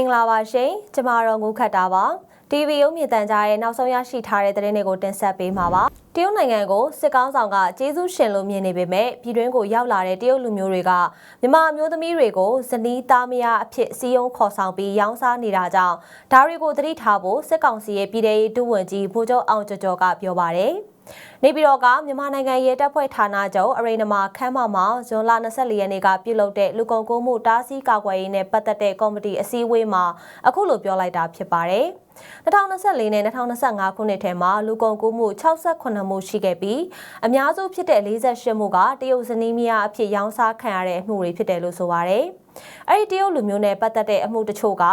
င်္ဂလာပါရှင်ကျမတော့ငုခတ်တာပါ TV ရုံးမြင့်တန်ကြားရဲ့နောက်ဆုံးရရှိထားတဲ့သတင်းတွေကိုတင်ဆက်ပေးမှာပါတရုတ်နိုင်ငံကိုစစ်ကောင်းဆောင်ကကျေးဇူးရှင်လို့မြင်နေပေမဲ့ပြည်တွင်းကိုရောက်လာတဲ့တရုတ်လူမျိုးတွေကမြန်မာအမျိုးသမီးတွေကိုဇနီးသားမယားအဖြစ်စီယုံခေါ်ဆောင်ပြီးရောင်းစားနေတာကြောင့်ဒါတွေကိုသတိထားဖို့စစ်ကောင်စီရဲ့ပြည်ထရေးဒုဝန်ကြီးဗိုလ်ချုပ်အောင်ကျော်ကျော်ကပြောပါတယ် နေပြည်တော်ကမြန်မာနိုင်ငံရဲတပ်ဖွဲ့ဌာနချုပ်အရိနမခမ်းမမှာဇွန်လ24ရက်နေ့ကပြုလုပ်တဲ့လူကုန်ကူးမှုတားဆီးကာကွယ်ရေးနဲ့ပတ်သက်တဲ့ကော်မတီအစည်းအဝေးမှာအခုလိုပြောလိုက်တာဖြစ်ပါတယ်။2024နဲ့2025ခုနှစ်ထဲမှာလူကုန်ကူးမှု68မှုရှိခဲ့ပြီးအများစုဖြစ်တဲ့48မှုကတရုတ်ဇနီးမယားအဖြစ်ရောင်းစားခံရတဲ့အမှုတွေဖြစ်တယ်လို့ဆိုပါတယ်။အဲ့ဒီတရုတ်လူမျိုးနဲ့ပတ်သက်တဲ့အမှုတချို့က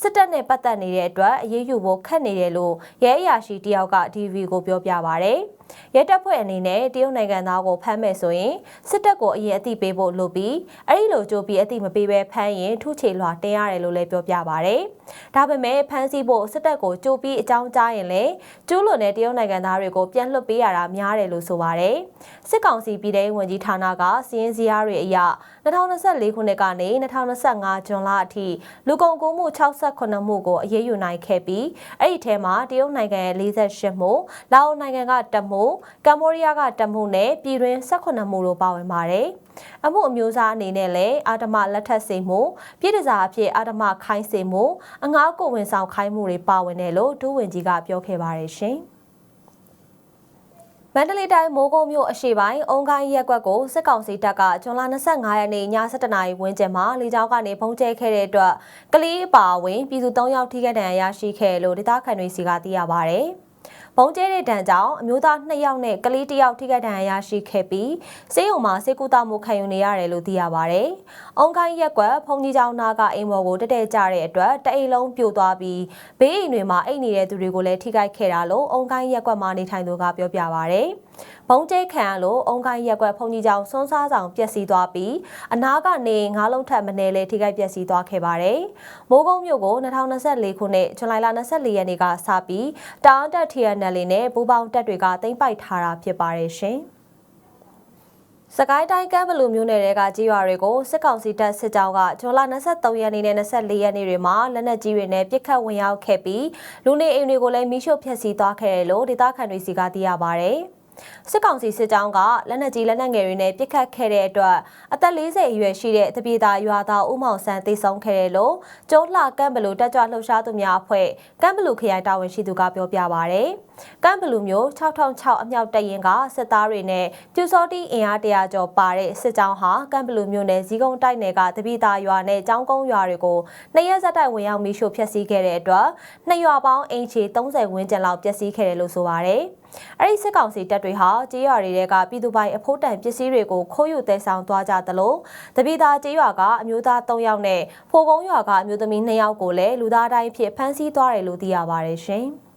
စစ်တပ်နဲ့ပတ်သက်နေတဲ့အတွက်အရေးယူဖို့ခက်နေတယ်လို့ရဲအရာရှိတယောက်က DV ကိုပြောပြပါဗျ။ ရဲတပ်ဖွဲ့အနေနဲ့တရုတ်နိုင်ငံသားကိုဖမ်းမယ်ဆိုရင်စစ်တပ်ကိုအရင်အသိပေးဖို့လိုပြီးအဲ့ဒီလိုကြိုးပြီးအသိမပေးဘဲဖမ်းရင်ထုချေလွှာတင်ရတယ်လို့လည်းပြောပြပါဗျ။ဒါပေမဲ့ဖမ်းဆီးဖို့စစ်တပ်ကိုကြိုးပြီးအကြောင်းကြားရင်လည်းကျူးလွန်တဲ့တရုတ်နိုင်ငံသားတွေကိုပြန်လွှတ်ပေးရတာများတယ်လို့ဆိုပါတယ်။စစ်ကောင်စီပြည်ထောင်ဝန်ကြီးဌာနကစီးရင်စည်းအားတွေအရ2024ခုနှစ်ကနေ2025ဇွန်လအထိလူကုန်ကူးမှု68မှုကိုအရေးယူနိုင်ခဲ့ပြီးအဲ့ဒီထဲမှာတရုတ်နိုင်ငံရဲ့48မှုလာအိုနိုင်ငံကတမှုကမ္ဘောဒီးယားကတမှုနဲ့ပြည်တွင်း18မှုတို့ပါဝင်ပါတယ်။အမှုအမျိုးအစားအနေနဲ့လည်းအာတမလက်ထပ်စေမှုပြည်တစားအဖြစ်အာတမခိုင်းစေမှုအငားကိုဝင်ဆောင်ခိုင်းမှုတွေပါဝင်တယ်လို့ဒုဝန်ကြီးကပြောခဲ့ပါတယ်ရှင်။မန္တလေးတိုင်းမိုးကုတ်မြို့အရှိပိုင်းအုံကိုင်းရက်ကွက်ကိုစစ်ကောင်စီတပ်ကဇွန်လ25ရက်နေ့ည7:00နာရီဝန်းကျင်မှာလေကြောင်းကနေပုံကျဲခဲ့တဲ့အတွက်ကလေးအပါအဝင်ပြည်သူ3ယောက်ထိခိုက်ဒဏ်ရာရရှိခဲ့လို့ဒေသခံတွေစီကသိရပါဗျ။ဘုံ ကျဲတဲ့ဒဏ်ကြောင့်အမျိုးသား2ယောက်နဲ့ကလေး1ယောက်ထိခိုက်ဒဏ်ရာရရှိခဲ့ပြီးစေယုံမှာစေကူတာမှုခံယူနေရတယ်လို့သိရပါဗျ။အုံကိုင်းရက်ကွက်ဖုန်ကြီးကျောင်းနာကအိမ်ပေါ်ကိုတက်တက်ကြတဲ့အတွက်တအိမ်လုံးပြိုသွားပြီးဘေးအိမ်တွေမှာအိတ်နေတဲ့သူတွေကိုလည်းထိခိုက်ခဲ့တာလို့အုံကိုင်းရက်ကွက်မှာနေထိုင်သူကပြောပြပါဗျ။ ဘုံကျဲခံရလို့အုံကိုင်းရက်ကွက်ဖုန်ကြီးကျောင်းစွန်းစားဆောင်ပျက်စီးသွားပြီးအနားကနေငါးလုံးထပ်မနေလဲထိခိုက်ပျက်စီးသွားခဲ့ပါတယ်။မိုးကုတ်မြို့ကို2024ခုနှစ်ဇူလိုင်လ24ရက်နေ့ကစပြီးတောင်တက် TNL နဲ့ပူပေါင်းတပ်တွေကသိမ်းပိုက်ထားတာဖြစ်ပါတယ်ရှင်။စကိုင်းတိုင်းကမ်းဘလူမျိုးနယ်တွေကကြေးရွာတွေကိုစစ်ကောင်စီတပ်စစ်ကြောင်းကဇွန်လ23ရက်နေ့နဲ့24ရက်နေ့တွေမှာလက်နက်ကြီးတွေနဲ့ပစ်ခတ်ဝင်ရောက်ခဲ့ပြီးလူနေအိမ်တွေကိုလည်းမိရှို့ဖျက်ဆီးသွားခဲ့တယ်လို့ဒေသခံတွေစီကသိရပါဗျ။ စစ်ကောင်စီစစ်ကြောင်းကလက်နက်ကြီးလက်နက်ငယ်တွေနဲ့ပစ်ခတ်ခဲ့တဲ့အတွက်အသက်40အရွယ်ရှိတဲ့တပြေသာရွာသားဦးမောင်ဆန်းသေဆုံးခဲ့တယ်လို့ကျုံးလှကမ်ဘလူတက်ကြွလှုပ်ရှားသူများအဖွဲ့ကမ်ဘလူခရိုင်တာဝန်ရှိသူကပြောပြပါဗျ။ ကမ်ဘလူမျိုး6006အမြောက်တပ်ရင်ကစစ်သားတွေနဲ့ပြူစောတိအင်အားတရာကျော်ပါတဲ့စစ်ကြောင်းဟာကမ်ဘလူမျိုးနယ်ဇီးကုန်းတိုက်နယ်ကတပိတာရွာနဲ့ကျောင်းကုန်းရွာတွေကိုနှစ်ရက်ဆက်တိုက်ဝင်ရောက်မိရှို့ဖျက်ဆီးခဲ့တဲ့အတွက်နှစ်ရွာပေါင်းအင်ချီ30ဝန်းကျင်လောက်ပျက်စီးခဲ့တယ်လို့ဆိုပါရယ်။အဲ့ဒီစစ်ကောင်စီတပ်တွေဟာကြေးရွာတွေကပြည်သူပိုင်အဖို့တန်ပစ္စည်းတွေကိုခိုးယူသယ်ဆောင်သွားကြသလိုတပိသားကြေးရွာကအမျိုးသား3ယောက်နဲ့ဖိုကုန်းရွာကအမျိုးသမီး2ယောက်ကိုလည်းလူသားတိုင်းဖြစ်ဖမ်းဆီးသွားတယ်လို့သိရပါတယ်ရှင်။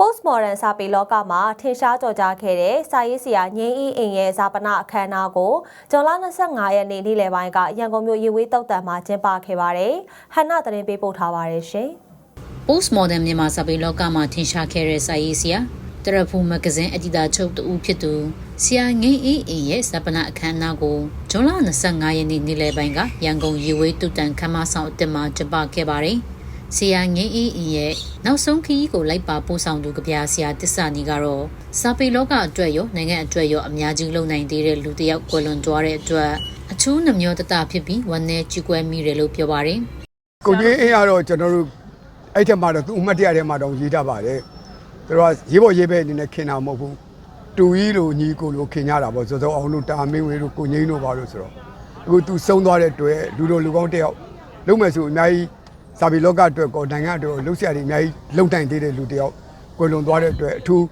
postmodern စာပေလောကမှာထင်ရှားကြော်ကြားခဲ့တဲ့စာရေးဆရာငင်းအင်းအိမ်ရဲ့ဇာပနာအခမ်းအနားကိုဇွန်လ25ရက်နေ့နေ့လယ်ပိုင်းကရန်ကုန်မြို့ရေဝေးတုတ်တံမှာကျင်းပခဲ့ပါတယ်။ဟန်နာသတင်းပေးပို့ထားပါတယ်ရှင်။ post modern မြန်မာစာပေလောကမှာထင်ရှားခဲ့တဲ့စာရေးဆရာတရဖူမဂဇင်းအတီတာချုပ်တူဖြစ်သူဆရာငိမ့်အေးအေးရဲ့စပနာအခမ်းအနားကိုဇွန်လ25ရက်နေ့နေ့လယ်ပိုင်းကရန်ကုန်ရေဝေးတုတန်ခမ်းမဆောင်အတက်မှာကျင်းပခဲ့ပါတယ်။ ဆရာငိမ့်အေးအေးရဲ့နောက်ဆုံးခရီးကိုလိုက်ပါပို့ဆောင်သူကြပြဆရာတစ္ဆာနီကတော့စာပေလောကအတွက်ရောနိုင်ငံအတွက်ရောအများကြီးလုံနိုင်သေးတဲ့လူတစ်ယောက်ကွယ်လွန်သွားတဲ့အတွက်အချိုးနှမျောတတဖြစ်ပြီးဝမ်းနဲ့ကြည်ကွဲမိတယ်လို့ပြောပါတယ်။ကိုကြီးအေးကတော့ကျွန်တော်တို့အဲ့ထက်မှတော့သူ့အမှတ်တရထဲမှာတော့ရေးတတ်ပါတယ်သူတို့ကရေးပေါ်ရေးပဲအနေနဲ့ခင်တာမဟုတ်ဘူးတူကြီးလိုညီကိုလိုခင်ကြတာပေါ့စောစောအောင်လို့တာမင်းဝေတို့ကိုငိမ့်တို့ပါလို့ဆိုတော့အခုသူစုံသွားတဲ့တွေ့လူတို့လူကောင်းတယောက်လုံးမယ်ဆိုအများကြီး စာပေလောကအတွက်ကောနိုင်ငံအတွက်လှုပ်ရှားတွေအများကြီးလုံတိုင်သေးတဲ့လူတယောက်ကွယ်လွန်သွားတဲ့အတွက်အထူး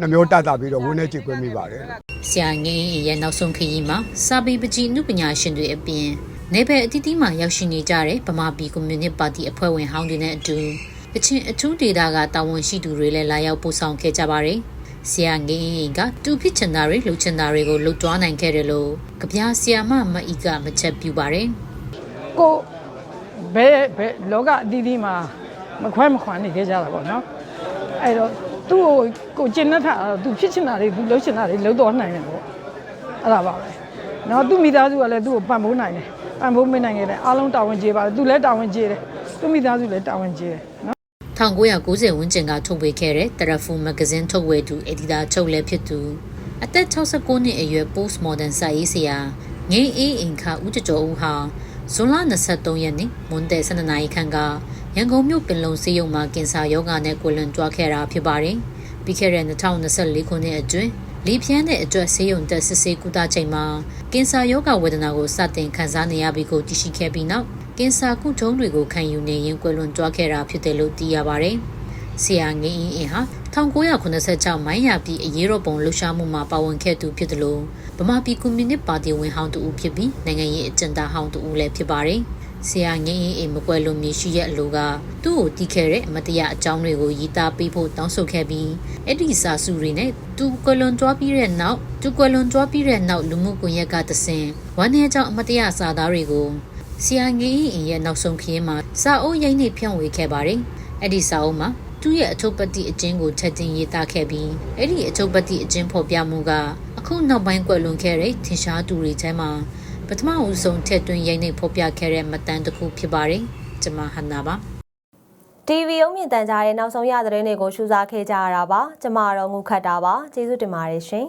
နှမျိုးတတ်တာပြီးတော့ဝန်းနေချစ်ကွဲမိပါတယ်ဆရာငင်းရဲ့နောက်ဆုံးခရီးမှာစာပေပကြီးနုပညာရှင်တွေအပြင်နေပယ်အတီးတီးမှာရောက်ရှိနေကြတဲ့ဗမာပြည်ကွန်မြူနတီပါတီအဖွဲ့ဝင်ဟောင်းတွေနဲ့အတူအချင်းအထူးဒေတာကတာဝန်ရှိသူတွေလည်းလာရောက်ပို့ဆောင်ခဲ့ကြပါတယ်။ဆရာငင်းရင်ကတူဖြစ်ချင်တာတွေလှုပ်ချင်တာတွေကိုလှုပ်တွားနိုင်ခဲ့တယ်လို့ကြပြဆရာမမအီကမချက်ပြပါတယ်။ကို ဘယ်ဘယ်လောကအတီးတီးမှာမခွဲမခွာနေခဲ့ကြတာပေါ့နော်။အဲ့တော့သူ့ကိုကိုကျင်နှက်တာသူဖြစ်ချင်တာတွေသူလှုပ်ချင်တာတွေလှုပ်တော့နိုင်တယ်ပေါ့။အဲ့ဒါပါပဲ။နော်သူ့မိသားစုကလည်းသူ့ကိုပံ့ပိုးနိုင်တယ်ပံ့ပိုးမနိုင်ခဲ့တယ်အားလုံးတာဝန်ကျေပါတယ်သူလည်းတာဝန်ကျေတယ်သူ့မိသားစုလည်းတာဝန်ကျေတယ်နော်1990ဝန်းကျင်ကထုတ်ဝေခဲ့တဲ့တရဖူမဂဇင်းထုတ်ဝေသူအက်ဒီတာချုပ်လည်းဖြစ်သူအသက်69နှစ်အရွယ် post modern စာရေးဆရာငိမ့်အေးအင်ခါဦးကျော်ကျော်ဦးဟာ ဇွန်လ23ရက်နေ့မွန်းတဲ့12နာရီခန့်ကရန်ကုန်မြို့ပင်လုံစေယုံမှာကင်ဆာရောဂါနဲ့ကိုလွန်ကြွားခဲ့တာဖြစ်ပါတယ်။ပြီးခဲ့တဲ့2024ခုနှစ်အတွင်းလီဖျန်းတဲ့အတွက်စေယုံတက်စစ်ဆေးကုသချိန်မှာကင်ဆာရောဂါဝေဒနာကိုစတင်ခံစားနေရပြီးကိုတည်ရှိခဲ့ပြီးနောက်ကင်ဆာကုထုံးတွေကိုခံယူနေရင်ကွယ်လွန်ကြွားခဲ့တာဖြစ်တယ်လို့သိရပါတယ်။ ဆရာငင်းအင်းအင်းဟာ1986မိုင်းရပြည်အရေးတော်ပုံလှူရှားမှုမှာပါဝင်ခဲ့သူဖြစ်တယ်လို့ဗမာပြည်ကွန်မြူနစ်ပါတီဝင်ဟောင်းတူဦးဖြစ်ပြီးနိုင်ငံရေးအကျဉ်းသားဟောင်းတူဦးလည်းဖြစ်ပါတယ်။ဆရာငင်းအင်းအင်းမကွယ်လွန်မီရှိရဲ့အလိုကသူ့ကိုတီးခဲ့တဲ့အမတရားအကြောင်းတွေကိုရည်သားပေးဖို့တောင်းဆိုခဲ့ပြီးအဲ့ဒီစာစုတွေနဲ့သူကွယ်လွန်ကြွားပြီးတဲ့နောက်သူကွယ်လွန်ကြွားပြီးတဲ့နောက်လူမှုကွန်ရက်ကတဆင်ဝမ်းနည်းကြောင့်အမတရားစာသားတွေကိုဆရာငင်းအင်းရဲ့နောက်ဆုံးခရီးမှာစာအုပ်ရိုက်နှိပ်ဖြန့်ဝေခဲ့ပါတယ်။အဲ့ဒီစာအုပ်မှာ သူ့ရဲ့အထုပ်ပတိအကျဉ်းကိုချက်တင်ရေးသားခဲ့ပြီးအဲ့ဒီအထုပ်ပတိအကျဉ်းဖော်ပြမှုကအခုနောက်ပိုင်းကွယ်လွန်ခဲ့တဲ့ထင်ရှားသူတွေထဲမှာပထမဦးဆုံးထည့်သွင်းရိုက်နှိပ်ဖော်ပြခဲ့တဲ့မတန်တစ်ခုဖြစ်ပါတယ်။ကျွန်မဟန်နာပါ TV ရုံမြင့်တန်ကြားရဲ့နောက်ဆုံးရသတင်းတွေကိုရှုစားခဲ့ကြရတာပါကျမတော့ငုခတ်တာပါကျေးဇူးတင်ပါတယ်ရှင်